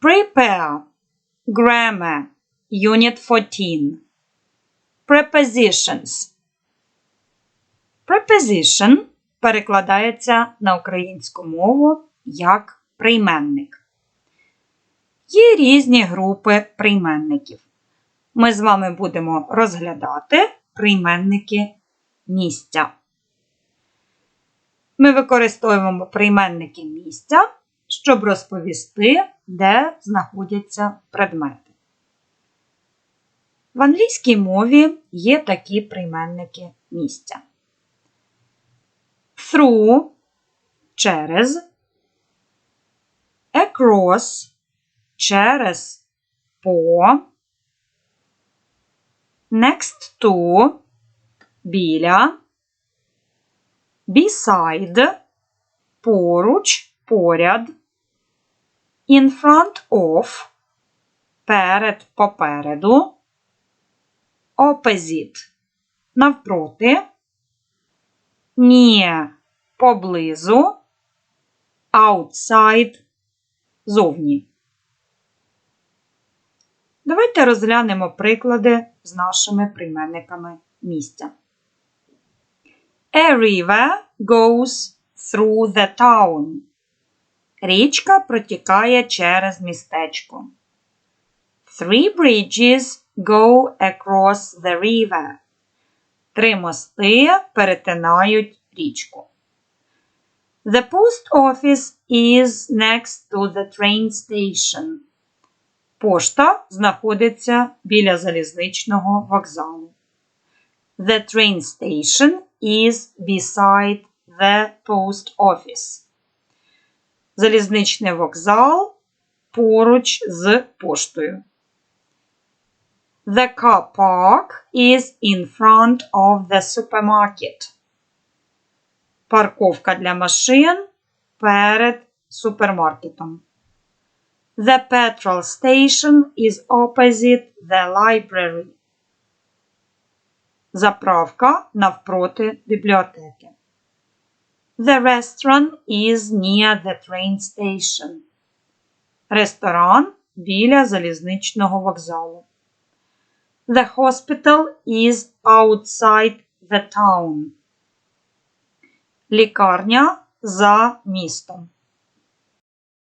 Prepare. Grammar. Unit 14. Prepositions. Preposition перекладається на українську мову як прийменник. Є різні групи прийменників. Ми з вами будемо розглядати прийменники місця. Ми використовуємо прийменники місця, щоб розповісти, де знаходяться предмети. В англійській мові є такі прийменники місця. Through через, across через по, next to біля, beside поруч, поряд, in front of перед, попереду, opposite навпроти, near поблизу, outside зовні. Давайте розглянемо приклади з нашими прийменниками місця. A river goes through the town. Річка протікає через містечко. Three bridges go across the river. Три мости перетинають річку. The post office is next to the train station. Пошта знаходиться біля залізничного вокзалу. The train station is beside the post office. Залізничний вокзал поруч з поштою. The car park is in front of the supermarket. Парковка для машин перед супермаркетом. The petrol station is opposite the library. Заправка навпроти бібліотеки. The restaurant is near the train station. Ресторан біля залізничного вокзалу. The hospital is outside the town. Лікарня за містом.